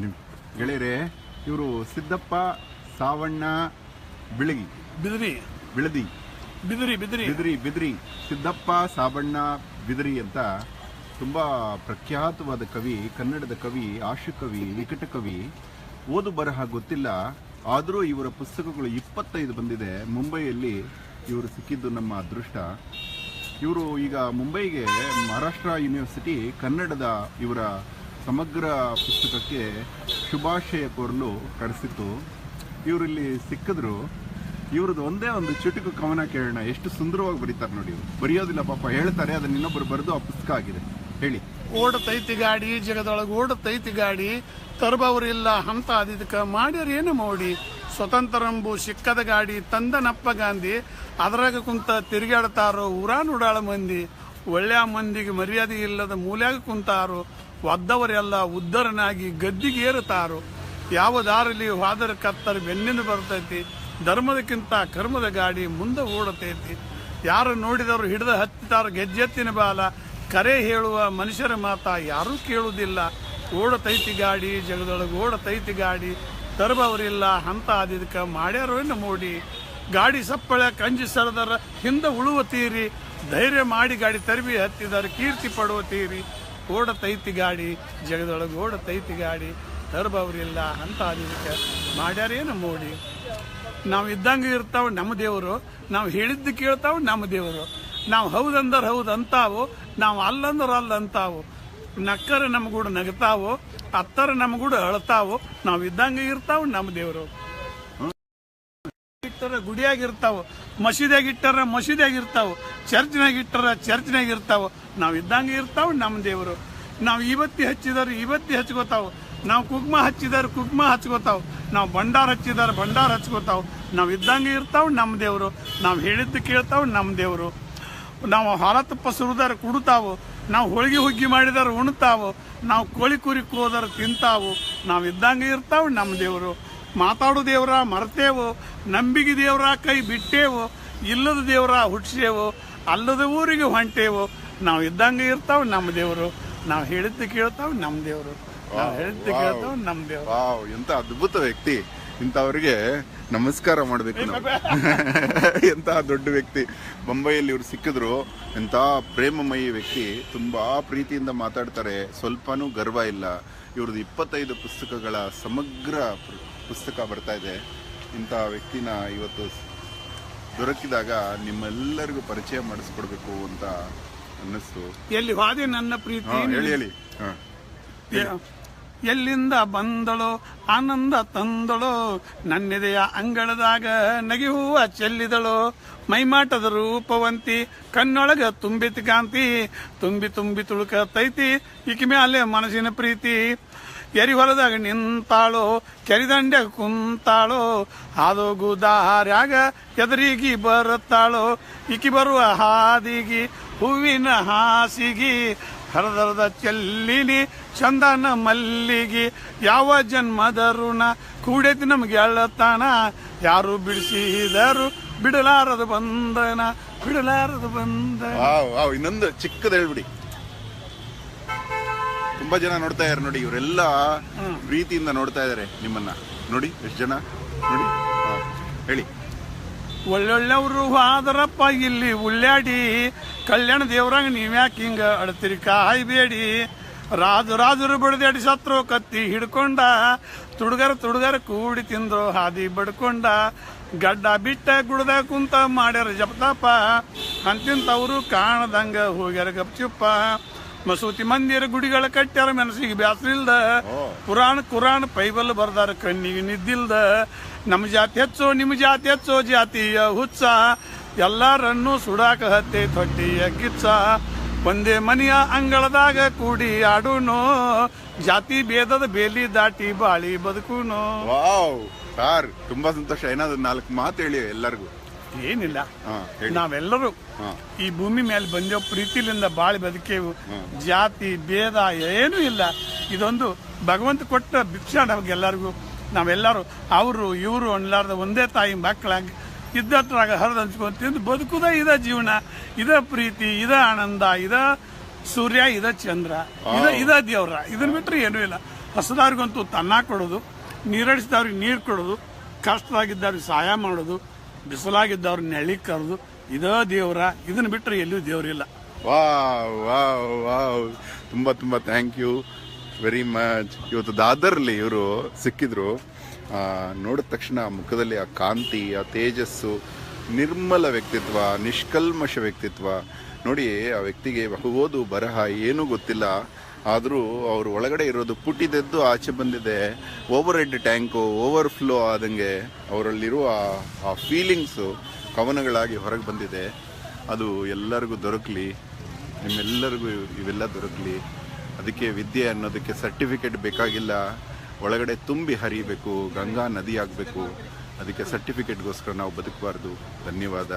ನಿಮ್ ಗೆಳೆಯರೇ ಇವರು ಸಿದ್ದಪ್ಪ ಸಾವಣ್ಣ ಬಿಳಗಿ. ಬಿದಿರಿ. ಬಿಳದಿ. ಬಿದಿರಿ ಬಿದಿರಿ. ಬಿದಿರಿ ಬಿದಿರಿ. ಸಿದ್ದಪ್ಪ ಸಾವಣ್ಣ ಬಿದಿರಿ ಅಂತ ತುಂಬಾ ಪ್ರಖ್ಯಾತವಾದ ಕವಿ ಕನ್ನಡದ ಕವಿ ಆಶು ಕವಿ ವಿಕಟ ಕವಿ. ಓದು ಬರಹ ಗೊತ್ತಿಲ್ಲ. ಆದರೂ ಇವರ ಪುಸ್ತಕಗಳು ಇಪ್ಪತ್ತೈದು ಬಂದಿದೆ. ಮುಂಬೈಯಲ್ಲಿ ಇವರು ಸಿಕ್ಕಿದ್ದು ನಮ್ಮ ಅದೃಷ್ಟ. ಇವರು ಈಗ ಮುಂಬೈಗೆ ಮಹಾರಾಷ್ಟ್ರ ಯೂನಿವರ್ಸಿಟಿ ಕನ್ನಡದ ಇವರ ಸಮಗ್ರ ಪುಸ್ತಕಕ್ಕೆ ಶುಭಾಶಯ ಕೋರಲು ಕಳಿಸಿತ್ತು ಇವರಿಲ್ಲಿ ಸಿಕ್ಕಿದ್ರು. ಇವ್ರದ್ದು ಒಂದೇ ಒಂದು ಚುಟುಕು ಕವನ ಕೇಳೋಣ. ಎಷ್ಟು ಸುಂದರವಾಗಿ ಬರೀತಾರೆ ನೋಡಿ ಇವರು. ಬರೆಯೋದಿಲ್ಲ ಪಾಪ, ಹೇಳ್ತಾರೆ, ಅದನ್ನ ಇನ್ನೊಬ್ಬರು ಬರೆದು ಆ ಪುಸ್ತಕ ಆಗಿದೆ. ಹೇಳಿ. ಓಡತೈತಿ ಗಾಡಿ ಜಗದೊಳಗೆ ಓಡತೈತಿ ಗಾಡಿ ತರಬವರಿಲ್ಲ ಹಂತ ಅದಿದಕ್ಕೆ ಮಾಡ್ಯಾರೇನು ಮೋಡಿ? ಸ್ವತಂತ್ರಂಬು ಸಿಕ್ಕದ ಗಾಡಿ ತಂದನಪ್ಪ ಗಾಂಧಿ, ಅದರಾಗ ಕುಂತ ತಿರುಗಾಡ್ತಾರೋ ಊರಾನ್ ಉಡಾಳ ಮಂದಿ ಒಳ್ಳೆಯ ಮಂದಿಗೆ ಮರ್ಯಾದೆ ಇಲ್ಲದ ಮೂಲ್ಯಾಗ ಕುಂತಾರೋ ಒದ್ದವರೆಲ್ಲ ಉದ್ದರನಾಗಿ ಗದ್ದಿಗೆ ಏರುತ್ತಾರೋ? ಯಾವ ದಾರಲ್ಲಿ ಹೋದರ ಕತ್ತರ ಬೆನ್ನಿಂದ ಬರ್ತೈತಿ ಧರ್ಮದಕ್ಕಿಂತ ಕರ್ಮದ ಗಾಡಿ ಮುಂದೆ ಓಡತೈತಿ. ಯಾರು ನೋಡಿದವರು ಹಿಡಿದ ಹತ್ತಿತಾರ ಗೆಜ್ಜೆತ್ತಿನ ಬಾಲ, ಕರೆ ಹೇಳುವ ಮನುಷ್ಯರ ಮಾತ ಯಾರೂ ಕೇಳುವುದಿಲ್ಲ. ಓಡತೈತಿ ಗಾಡಿ, ಜಗದೊಳಗೆ ಓಡತೈತಿ ಗಾಡಿ ತರಬವರಿಲ್ಲ ಹಂತ ಆದಿದಕ್ಕೆ ಮಾಡ್ಯಾರೇನು ಮೋಡಿ? ಗಾಡಿ ಸಪ್ಪಳ, ಕಂಜಿ ಸರದರ ಹಿಂದೆ ಉಳುವ ತೀರಿ, ಧೈರ್ಯ ಮಾಡಿ ಗಾಡಿ ತರಬಿ ಹತ್ತಿದಾರ ಕೀರ್ತಿ ಪಡುವ ತೀರಿ. ಓಡತೈತಿ ಗಾಡಿ, ಜಗದೊಳಗೆ ಓಡತೈತಿ ಗಾಡಿ, ತರ್ಬವ್ರಿಲ್ಲ ಅಂತ ಅದಕ್ಕೆ ಮಾಡ್ಯಾರೇನು ಮೋಡಿ? ನಾವು ಇದ್ದಂಗೆ ಇರ್ತಾವ ನಮ್ಮ ದೇವರು, ನಾವು ಹೇಳಿದ್ದು ಕೇಳ್ತಾವ ನಮ್ಮ ದೇವರು. ನಾವು ಹೌದಂದ್ರೆ ಹೌದು ಅಂತಾವು, ನಾವು ಅಲ್ಲಂದ್ರೆ ಅಲ್ಲ ಅಂತಾವು. ನಕ್ಕರೆ ನಮ್ಗೂಡು ನಗತಾವು, ಅತ್ತರ ನಮ್ಗೂಡು ಅಳ್ತಾವು, ನಾವು ಇದ್ದಂಗೆ ಇರ್ತಾವ ನಮ್ಮ ದೇವರು. ಇಟ್ಟರ ಗುಡಿಯಾಗಿರ್ತಾವ. ಮಸೀದಿಯಾಗ ಇಟ್ಟರ ಮಸೀದಿಯಾಗ ಇರ್ತಾವ ಚರ್ಚ್ನಾಗ ಇಟ್ಟರ ಚರ್ಚ್ನಾಗ ಇರ್ತಾವ ನಾವು ಇದ್ದಂಗೆ ಇರ್ತಾವ ನಮ್ಮ ದೇವರು. ನಾವು ಇವತ್ತಿ ಹಚ್ಚಿದಾರ ಇವತ್ತಿ ಹಚ್ಕೋತಾವ. ನಾವು ಕುಗ್ಮ ಹಚ್ಚಿದಾರ ಕುಗ್ಮ ಹಚ್ಕೋತಾವ. ನಾವು ಭಂಡಾರ ಹಚ್ಚಿದಾರೆ ಭಂಡಾರ ಹಚ್ಕೋತಾವ. ನಾವು ಇದ್ದಂಗೆ ಇರ್ತಾವ ನಮ್ಮ ದೇವರು. ನಾವು ಹೇಳಿದ್ದು ಕೇಳ್ತಾವ ನಮ್ಮ ದೇವರು. ನಾವು ಹಾಲ ತುಪ್ಪ ಸುರಿದಾರ ಕುಡ್ತಾವು. ನಾವು ಹೋಳಿಗೆ ಹುಗ್ಗಿ ಮಾಡಿದಾರ ಉಣ್ತಾವು. ನಾವು ಕೋಳಿ ಕುರಿ ಕೋದಾರ ತಿಂತಾವು. ನಾವು ಇದ್ದಂಗೆ ಇರ್ತಾವ ನಮ್ಮ ದೇವರು. ಮಾತಾಡೋ ದೇವರ ಮರ್ತೇವು ನಂಬಿಕೆ ದೇವರ ಕೈ ಬಿಟ್ಟೇವು ಇಲ್ಲದ ದೇವರ ಹುಟ್ಟಿಸೇವು ಅಲ್ಲದ ಊರಿಗೆ ಹೊಂಟೇವು ನಾವು ಇದ್ದಂಗೆ ಇರ್ತಾವ ನಮ್ಮ ದೇವರು. ನಾವು ಹೇಳಿದ್ದು ಕೇಳ್ತಾವ ನಮ್ಮ ದೇವರು. ನಾವು ಹೇಳಿದ್ದು ಕೇಳ್ತಾವ ನಮ್ಮ ದೇವರು. ಎಂತ ಅದ್ಭುತ ವ್ಯಕ್ತಿ. ಇಂಥವ್ರಿಗೆ ನಮಸ್ಕಾರ ಮಾಡಬೇಕು ನಾವು. ಎಂಥ ದೊಡ್ಡ ವ್ಯಕ್ತಿ. ಬೊಂಬೈಯಲ್ಲಿ ಇವ್ರು ಸಿಕ್ಕಿದ್ರು ಎಂಥ ಪ್ರೇಮಮಯಿ ವ್ಯಕ್ತಿ. ತುಂಬಾ ಪ್ರೀತಿಯಿಂದ ಮಾತಾಡ್ತಾರೆ ಸ್ವಲ್ಪನೂ ಗರ್ವ ಇಲ್ಲ. ಇವ್ರದ್ದು ಇಪ್ಪತ್ತೈದು ಪುಸ್ತಕಗಳ ಸಮಗ್ರ ಪುಸ್ತಕ ಬರ್ತಾ ಇದೆ. ಇಂಥ ವ್ಯಕ್ತಿನ ಇವತ್ತು ದೊರಕಿದಾಗ ನಿಮ್ಮೆಲ್ಲರಿಗೂ ಪರಿಚಯ ಮಾಡಿಸ್ಕೊಡ್ಬೇಕು ಅಂತ ಅನ್ನಿಸ್ತು. ಎಲ್ಲಿ ನನ್ನ ಪ್ರೀತಿ ಹೇಳಿ ಹೇಳಿ. ಹಾ ಎಲ್ಲಿಂದ ಬಂದಳೋ, ಆನಂದ ತಂದಳೋ, ನನ್ನೆದೆಯ ಅಂಗಳದಾಗ ನಗಿ ಹೂವ ಚೆಲ್ಲಿದಳೋ. ಮೈಮಾಟದ ರೂಪವಂತಿ, ಕಣ್ಣೊಳಗ ತುಂಬಿತ್ ಕಾಂತಿ, ತುಂಬಿ ತುಂಬಿ ತುಳುಕತೈತಿ, ಈಕಿ ಮ್ಯಾಲೆ ಮನಸ್ಸಿನ ಪ್ರೀತಿ. ಎರಿ ಹೊಲದಾಗ ನಿಂತಾಳೋ, ಕೆರಿದಂಡೆ ಕುಂತಾಳೋ, ಹಾದೋಗು ದಾರ್ಯಾಗ ಎದುರಿಗಿ ಬರುತ್ತಾಳೋ. ಇಕಿ ಬರುವ ಹಾದಿಗಿ, ಹೂವಿನ ಹಾಸಿಗಿ ಹರದರದ ಚೆಲ್ಲಿನಿ ಚಂದನ ಮಲ್ಲಿಗೆ. ಯಾವ ಜನ್ಮದ ಋಣ ಕೂಡೈತಿ ನಮ್ಗೆ ಎಳ್ಳತಾನ ಯಾರು ಬಿಡಿಸಿದರು ಬಿಡಲಾರದು ಬಂದನ. ಬಿಡಲಾರದು ಬಂದ ಇನ್ನೊಂದು ಚಿಕ್ಕದ ಹೇಳ್ಬಿಡಿ. ತುಂಬಾ ಜನ ನೋಡ್ತಾ ಇದಾರೆ ನೋಡಿ ಇವರೆಲ್ಲ ಪ್ರೀತಿಯಿಂದ ನೋಡ್ತಾ ಇದಾರೆ ನಿಮ್ಮನ್ನ. ನೋಡಿ ಎಷ್ಟು ಜನ? ನೋಡಿ ಹೇಳಿ. ಒಳ್ಳೊಳ್ಳೆವ್ರು ಆದರಪ್ಪ ಇಲ್ಲಿ ಉಳ್ಳಾಡಿ ಕಲ್ಯಾಣ ದೇವ್ರಂಗ ನೀವ್ಯಾಕೆ ಹಿಂಗ ಅಳ್ತಿರಿ ಕಾಯ್ಬೇಡಿ ರಾಜು ರಾಜರು ಬಡ್ದಾಡಿ ಸತ್ರು ಕತ್ತಿ ಹಿಡ್ಕೊಂಡ. ತುಡುಗರ ತುಡುಗರ ಕೂಡಿ ತಿಂದ್ರು ಹಾದಿ ಬಡ್ಕೊಂಡ. ಗಡ್ಡ ಬಿಟ್ಟ ಗುಡ್ದ ಕುಂತ ಮಾಡ್ಯಾರ ಜಪತಾಪ. ಅಂತಿಂತವ್ರು ಕಾಣದಂಗ ಹೋಗ್ಯಾರ ಗಪ್ಚುಪ್ಪ. ಮಸೂತಿ ಮಂದಿರ ಗುಡಿಗಳ ಕಟ್ಟ್ಯಾರ ಮನಸ್ಸಿಗೆ ಬ್ಯಾಸ್ರಿಲ್ದ. ಪುರಾಣ ಕುರಾಣ ಪೈಬಲ್ ಬರ್ದಾರ ಕಣ್ಣಿಗೆ ನಿದ್ದಿಲ್ದ. ನಮ್ಮ ಜಾತಿ ಹೆಚ್ಚೋ ನಿಮ್ಮ ಜಾತಿ ಹೆಚ್ಚೋ ಜಾತಿಯ ಹುಚ್ಚ. ಎಲ್ಲಾರನ್ನೂ ಸುಡಾಕ ಹತ್ತೆ ತೊಟ್ಟಿಯ ಕಿಚ್ಚ ಒಂದೇ ಮನೆಯ ಅಂಗಳದಾಗ ಕೂಡಿ ಆಡುನು. ಜಾತಿ ಭೇದದ ಬೇಲಿ ದಾಟಿ ಬಾಳಿ ಬದುಕುನು. ವಾವ್ ಸಾರ್ ತುಂಬಾ ಸಂತೋಷ. ಏನಾದ್ರು ನಾಲ್ಕು ಮಾತು ಹೇಳಿ ಎಲ್ಲರಿಗೂ. ಏನಿಲ್ಲ. ನಾವೆಲ್ಲರೂ ಈ ಭೂಮಿ ಮೇಲೆ ಬಂದೇವು ಪ್ರೀತಿಲಿಂದ ಬಾಳಿ ಬದುಕೇವು. ಜಾತಿ ಭೇದ ಏನೂ ಇಲ್ಲ. ಇದೊಂದು ಭಗವಂತ ಕೊಟ್ಟ ಭಿಕ್ಷಾ ನಮಗೆಲ್ಲರಿಗೂ ನಾವೆಲ್ಲರೂ ಅವರು ಇವರು ಅನ್ಲಾರ್ದ ಒಂದೇ ತಾಯಿ ಮಕ್ಕಳಾಗಿ ಇದ್ದಟ್ರಾಗ ಹರಿದು ಹಂಚ್ಕೊಂಡು ತಿಂದು ಬದುಕುದ ಇದ ಜೀವನ ಇದ ಪ್ರೀತಿ ಇದ ಆನಂದ ಇದ ಸೂರ್ಯ ಇದ ಚಂದ್ರ ಇದ ಇದ ದೇವ್ರ. ಇದನ್ನ ಬಿಟ್ರೆ ಏನೂ ಇಲ್ಲ. ಹಸದಾರಿಗಂತೂ ತನ್ನ ಕೊಡೋದು ನೀರಡಿಸಿದವ್ರಿಗೆ ನೀರು ಕೊಡೋದು ಕಷ್ಟದಾಗಿದ್ದವ್ರಿಗೆ ಸಹಾಯ ಮಾಡೋದು ಬಿಸಿಲಾಗಿದ್ದವ್ರಿಗೆ ನೆಳಿ ಕರೆದು ಇದೇ ದೇವರ. ಇದನ್ನ ಬಿಟ್ಟರೆ ಎಲ್ಲೂ ದೇವರಿಲ್ಲ ವಾವ್ ವಾವ್ ವಾವ್. ತುಂಬ ತುಂಬ ಥ್ಯಾಂಕ್ ಯು ವೆರಿ ಮಚ್ ಇವತ್ತು ದಾದರ್ಲಿ ಇವರು ಸಿಕ್ಕಿದ್ರು. ನೋಡಿದ ತಕ್ಷಣ ಆ ಮುಖದಲ್ಲಿ ಆ ಕಾಂತಿ, ಆ ತೇಜಸ್ಸು, ನಿರ್ಮಲ ವ್ಯಕ್ತಿತ್ವ, ನಿಷ್ಕಲ್ಮಶ ವ್ಯಕ್ತಿತ್ವ. ನೋಡಿ, ಆ ವ್ಯಕ್ತಿಗೆ ಓದು ಬರಹ, ಏನೂ ಗೊತ್ತಿಲ್ಲ. ಆದರೂ ಅವ್ರ ಒಳಗಡೆ ಇರೋದು ಪುಟ್ಟಿದ್ದು ಆಚೆ ಬಂದಿದೆ. Overhead tank overflow ಆದಂಗೆ ಅವರಲ್ಲಿರುವ ಆ ಫೀಲಿಂಗ್ಸು ಕವನಗಳಾಗಿ ಹೊರಗೆ ಬಂದಿದೆ. ಅದು ಎಲ್ಲರಿಗೂ ದೊರಕಲಿ. ನಿಮ್ಮೆಲ್ಲರಿಗೂ ಇವೆಲ್ಲ ದೊರಕಲಿ. ಅದಕ್ಕೆ ವಿದ್ಯೆ ಅನ್ನೋದಕ್ಕೆ ಸರ್ಟಿಫಿಕೇಟ್ ಬೇಕಾಗಿಲ್ಲ. ಒಳಗಡೆ ತುಂಬಿ ಹರಿಬೇಕು ಗಂಗಾ ನದಿ ಆಗಬೇಕು. ಅದಕ್ಕೆ ಸರ್ಟಿಫಿಕೇಟ್ಗೋಸ್ಕರ ನಾವು ಬದುಕಬಾರ್ದು. ಧನ್ಯವಾದ.